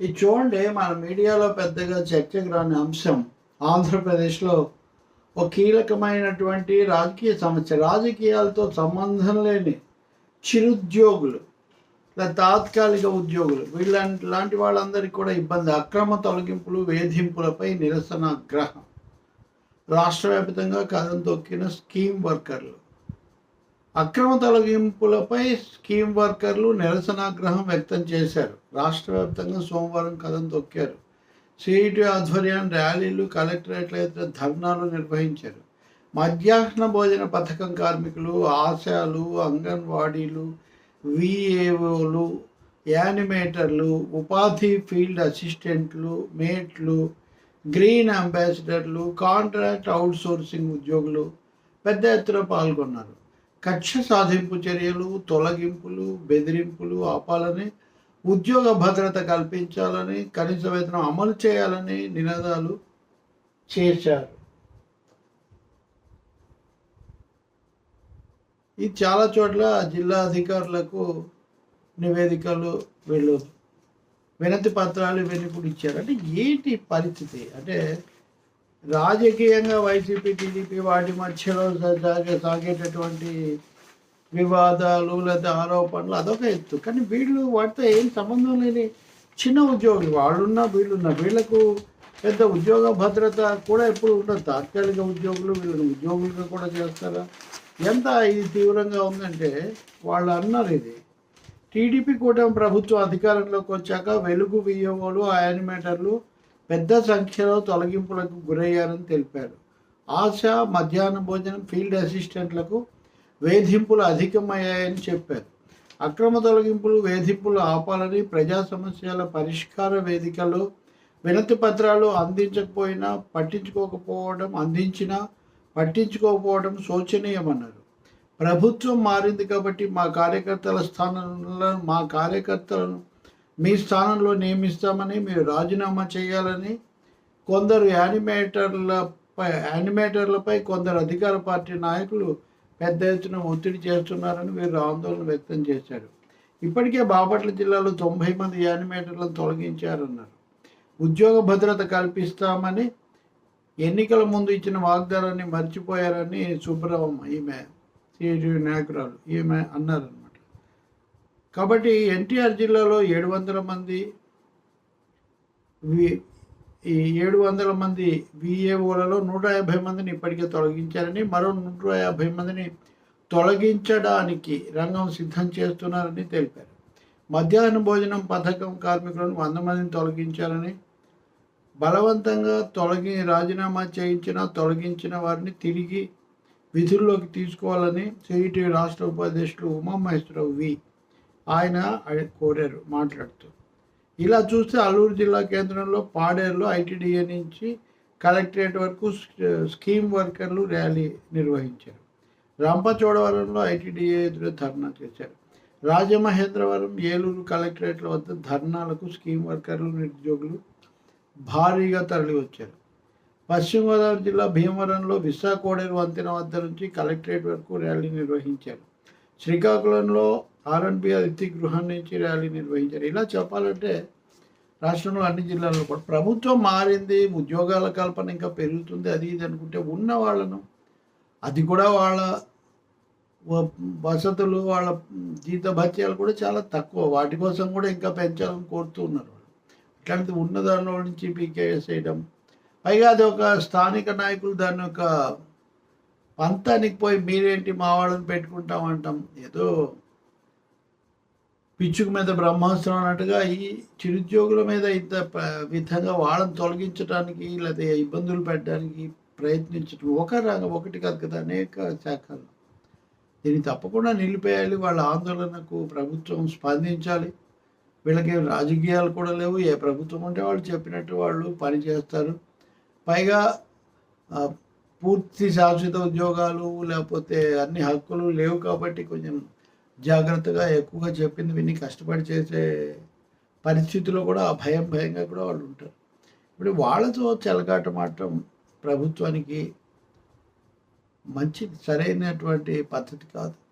ఇది చూడండి మన మీడియాలో పెద్దగా చర్చకు రాని అంశం ఆంధ్రప్రదేశ్లో ఒక కీలకమైనటువంటి రాజకీయ సమస్య. రాజకీయాలతో సంబంధం లేని చిరుద్యోగులు లేదా తాత్కాలిక ఉద్యోగులు వీళ్ళంటి లాంటి వాళ్ళందరికీ కూడా ఇబ్బంది. అక్రమ తొలగింపులు వేధింపులపై నిరసనాగ్రహం రాష్ట్ర వ్యాప్తంగా కథం తొక్కిన స్కీమ్ వర్కర్లు. అక్రమ తొలగింపులపై స్కీమ్ వర్కర్లు నిరసనాగ్రహం వ్యక్తం చేశారు. రాష్ట్ర వ్యాప్తంగా సోమవారం కథం తొక్కారు. సిఐటి ఆధ్వర్యాన్ని ర్యాలీలు కలెక్టరేట్ల ఎదుట ధర్నాలు నిర్వహించారు. మధ్యాహ్న భోజన పథకం కార్మికులు ఆశాలు అంగన్వాడీలు విఏఓలు యానిమేటర్లు ఉపాధి ఫీల్డ్ అసిస్టెంట్లు మేట్లు గ్రీన్ అంబాసిడర్లు కాంట్రాక్ట్ అవుట్సోర్సింగ్ ఉద్యోగులు పెద్ద ఎత్తున పాల్గొన్నారు. కక్ష సాధింపు చర్యలు తొలగింపులు బెదిరింపులు ఆపాలని ఉద్యోగ భద్రత కల్పించాలని కనీస వేతనం అమలు చేయాలని నినాదాలు చేశారు. ఇది చాలా చోట్ల జిల్లా అధికారులకు నివేదికలు వీళ్ళు వినతి పత్రాలు ఇవన్నీ కూడా ఇచ్చారు. అంటే ఏంటి పరిస్థితి? అంటే రాజకీయంగా వైసీపీ టీడీపీ వాటి మధ్యలో సాగే సాగేటటువంటి వివాదాలు లేదా ఆరోపణలు అదొక ఎత్తు. కానీ వీళ్ళు వాటితో ఏం సంబంధం లేని చిన్న ఉద్యోగులు. వాళ్ళున్నా వీళ్ళున్నా వీళ్ళకు పెద్ద ఉద్యోగ భద్రత కూడా ఎప్పుడు ఉండదు. తాత్కాలిక ఉద్యోగులు వీళ్ళని ఉద్యోగులుగా కూడా చేస్తారా? ఎంత ఇది తీవ్రంగా ఉందంటే వాళ్ళు అన్నారు ఇది. టీడీపీ కూటమి ప్రభుత్వం అధికారంలోకి వచ్చాక వెలుగు వియ్యోలు యానిమేటర్లు పెద్ద సంఖ్యలో తొలగింపులకు గురయ్యారని తెలిపారు. ఆశ మధ్యాహ్న భోజనం ఫీల్డ్ అసిస్టెంట్లకు వేధింపులు అధికమయ్యాయని చెప్పారు. అక్రమ తొలగింపులు వేధింపులు ఆపాలని ప్రజా సమస్యల పరిష్కార వేదికలు వినతి పత్రాలు అందించకపోయినా పట్టించుకోకపోవడం అందించినా పట్టించుకోకపోవడం శోచనీయమన్నారు. ప్రభుత్వం మారింది కాబట్టి మా కార్యకర్తల స్థానంలో మా కార్యకర్తలను మీ స్థానంలో నియమిస్తామని మీరు రాజీనామా చేయాలని కొందరు యానిమేటర్లపై యానిమేటర్లపై కొందరు అధికార పార్టీ నాయకులు పెద్ద ఎత్తున ఒత్తిడి చేస్తున్నారని వీరు ఆందోళన వ్యక్తం చేశారు. ఇప్పటికే బాపట్ల జిల్లాలో తొంభై మంది యానిమేటర్లను తొలగించారన్నారు. ఉద్యోగ భద్రత కల్పిస్తామని ఎన్నికల ముందు ఇచ్చిన వాగ్దానాన్ని మర్చిపోయారని సుబ్రహ్మ ఈమె సిఐటి నాయకురాలు ఈమె అన్నారనమాట కాబట్టి ఎన్టీఆర్ జిల్లాలో ఏడు వందల మంది వి ఈ ఏడు వందల మంది విఏఓలలో నూట యాభై మందిని ఇప్పటికే తొలగించారని మరో నూట యాభై మందిని తొలగించడానికి రంగం సిద్ధం చేస్తున్నారని తెలిపారు. మధ్యాహ్న భోజనం పథకం కార్మికులను వంద మందిని తొలగించారని బలవంతంగా తొలగి రాజీనామా చేయించిన తొలగించిన వారిని తిరిగి విధుల్లోకి తీసుకోవాలని సిఐటి రాష్ట్ర ఉపాధ్యక్షులు ఉమామహేశ్వరరావు వి. ఆయన కోరారు మాట్లాడుతూ. ఇలా చూస్తే అల్లూరు జిల్లా కేంద్రంలో పాడేరులో ఐటీడీఏ నుంచి కలెక్టరేట్ వరకు స్కీమ్ వర్కర్లు ర్యాలీ నిర్వహించారు. రంపచోడవరంలో ఐటీడీఏ ఎదురు ధర్నా చేశారు. రాజమహేంద్రవరం ఏలూరు కలెక్టరేట్ల వద్ద ధర్నాలకు స్కీమ్ వర్కర్లు నిరుద్యోగులు భారీగా తరలి వచ్చారు పశ్చిమ గోదావరి జిల్లా భీమవరంలో విశాఖోడేరు వంతెన వద్ద నుంచి కలెక్టరేట్ వరకు ర్యాలీ నిర్వహించారు. శ్రీకాకుళంలో ఆర్ఎన్బి అతిథి గృహం నుంచి ర్యాలీ నిర్వహించారు. ఇలా చెప్పాలంటే రాష్ట్రంలో అన్ని జిల్లాల్లో కూడా ప్రభుత్వం మారింది ఉద్యోగాల కల్పన ఇంకా పెరుగుతుంది అది ఇది అనుకుంటే ఉన్న వాళ్ళను అది కూడా వాళ్ళ వ- వసతులు వాళ్ళ జీత భత్యాలు కూడా చాలా తక్కువ. వాటి కోసం కూడా ఇంకా పెంచాలని కోరుతూ ఉన్నారు వాళ్ళు. ఇట్లాంటిది ఉన్న దానిలో నుంచి పీకేఎస్ చేయడం పైగా అది ఒక స్థానిక నాయకులు దాని యొక్క పంతానికి పోయి మీరేంటి మా వాళ్ళని పెట్టుకుంటాం అంటాం. ఏదో పిచ్చుకు మీద బ్రహ్మాస్త్రం అన్నట్టుగా ఈ చిరుద్యోగుల మీద ఇంత విధంగా వాళ్ళని తొలగించడానికి లేదా ఇబ్బందులు పెట్టడానికి ప్రయత్నించడం ఒక రంగం ఒకటి కాదు కదా అనేక శాఖలు. దీన్ని తప్పకుండా నిలిపేయాలి. వాళ్ళ ఆందోళనకు ప్రభుత్వం స్పందించాలి. వీళ్ళకి రాజకీయాలు కూడా లేవు. ఏ ప్రభుత్వం ఉంటే వాళ్ళు చెప్పినట్టు వాళ్ళు పని చేస్తారు. పైగా పూర్తి శాశ్వత ఉద్యోగాలు లేకపోతే అన్ని హక్కులు లేవు కాబట్టి కొంచెం జాగ్రత్తగా ఎక్కువగా చెప్పింది విని కష్టపడి చేసే పరిస్థితిలో కూడా ఆ భయం భయంగా కూడా వాళ్ళు ఉంటారు. ఇప్పుడు వాళ్ళతో చెలగాట మాత్రం ప్రభుత్వానికి మంచి సరైనటువంటి పద్ధతి కాదు.